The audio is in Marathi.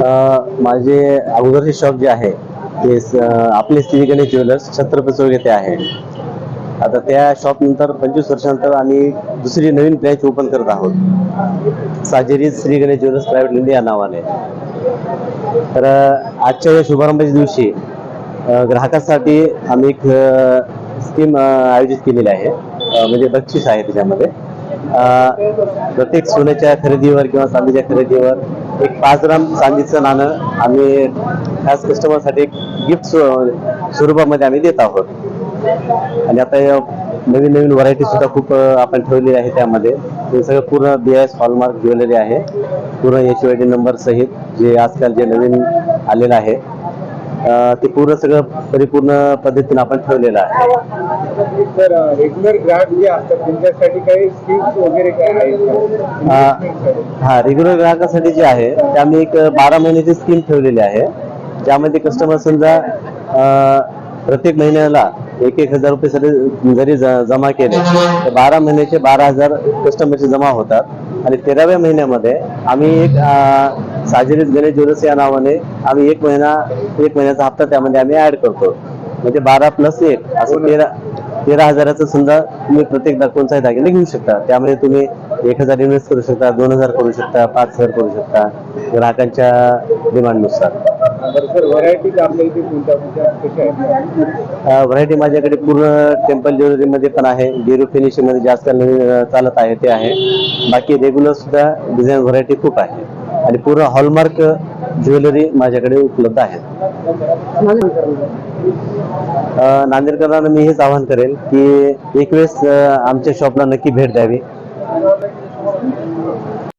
माझे अगोदरचे शॉप जे आहे ते आपले श्री गणेश ज्वेलर्स छत्रपती चौक येथे आहे. आता त्या शॉप नंतर पंचवीस वर्षानंतर आम्ही दुसरी नवीन ब्रँच ओपन करत आहोत. साजेरी Shri Ganesh jewellers private limited या नावाने. तर आजच्या या शुभारंभाच्या दिवशी ग्राहकासाठी आम्ही एक स्कीम आयोजित केलेली आहे. म्हणजे बक्षीस आहे त्याच्यामध्ये. प्रत्येक सोन्याच्या खरेदीवर किंवा चांदीच्या खरेदीवर एक पाच ग्राम चांदीचं नाणं आम्ही खास कस्टमरसाठी एक गिफ्ट स्वरूपामध्ये आम्ही देत आहोत. आणि आता या नवीन नवीन व्हरायटी सुद्धा खूप आपण ठेवलेली आहे त्यामध्ये. हे सगळं पूर्ण बी एस हॉलमार्क ज्वेलरी आहे. पूर्ण एच डी नंबर सहित जे आजकाल जे नवीन आलेलं आहे ते पूर्ण सगळं परिपूर्ण पद्धतीने आपण ठेवलेलं आहे. तर रेग्युलर ग्राहक जे असतात त्यांच्यासाठी काही स्कीम्स वगैरे काय आहेत का? हा रेग्युलर ग्राहकासाठी जे आहे ते आम्ही एक बारा महिन्याची स्कीम ठेवलेली आहे. ज्यामध्ये कस्टमर समजा प्रत्येक महिन्याला एक एक हजार रुपये सरी जरी जमा केले तर बारा महिन्याचे बारा हजार कस्टमरचे जमा होतात. आणि तेराव्या महिन्यामध्ये आम्ही एक साजेरीत गणेश ज्वेलर्स या नावाने आम्ही एक महिना एक महिन्याचा हप्ता त्यामध्ये आम्ही ऍड करतो. म्हणजे बारा प्लस एक असं तेरा तेरा हजाराचं समजा तुम्ही प्रत्येक कोणताही दागिने घेऊ शकता. त्यामध्ये तुम्ही एक हजार इन्व्हेस्ट करू शकता दोन हजार करू शकता पाच हजार करू शकता ग्राहकांच्या डिमांडनुसार व्हरायटी माझ्याकडे पूर्ण टेम्पल ज्वेलरीमध्ये पण आहे. गेरू फिनिशिंगमध्ये जास्त नवीन चालत आहे ते आहे. बाकी रेग्युलर सुद्धा डिझाईन व्हरायटी खूप आहे. आणि पूर्ण हॉलमार्क ज्वेलरी माझ्याकडे उपलब्ध आहे नांदेडकरांना मी हेच आवाहन करेल की एक वेळेस आमच्या शॉपला नक्की भेट द्यावी.